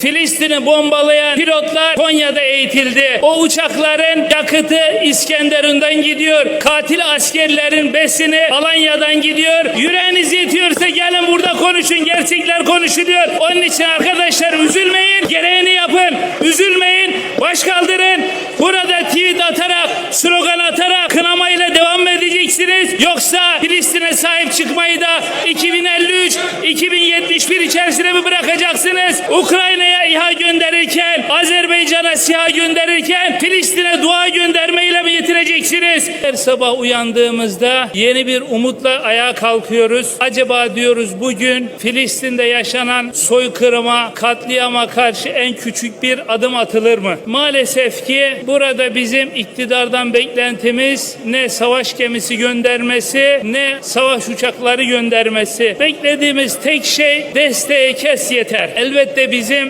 Filistin'i bombalayan pilotlar Konya'da eğitildi. O uçakların yakıtı İskenderun'dan gidiyor. Katil askerlerin besini Alanya'dan gidiyor. Yüreğiniz yetiyorsa gelin burada konuşun. Gerçekler konuşuluyor. Onun için arkadaşlar üzülmeyin. Gereğini yapın. Üzülmeyin. Baş kaldırın. Burada tweet atarak, slogan atarak kınamayla devam edeceksiniz? Yoksa Filistin'e sahip çıkmayı da 2053, 2071 içerisine mi bırakacaksınız? Ukrayna'ya İHA gönderirken, Azerbaycan'a SİHA gönderirken Filistin'e dua göndermeyle yetineceksiniz? Her sabah uyandığımızda yeni bir umutla ayağa kalkıyoruz. Acaba diyoruz bugün Filistin'de yaşanan soykırıma, katliama karşı en küçük bir adım atılır mı? Maalesef ki burada bizim iktidardan beklentimiz ne savaş gemisi göndermesi ne savaş uçakları göndermesi. Beklediğimiz tek şey desteği kes yeter. Elbette bizim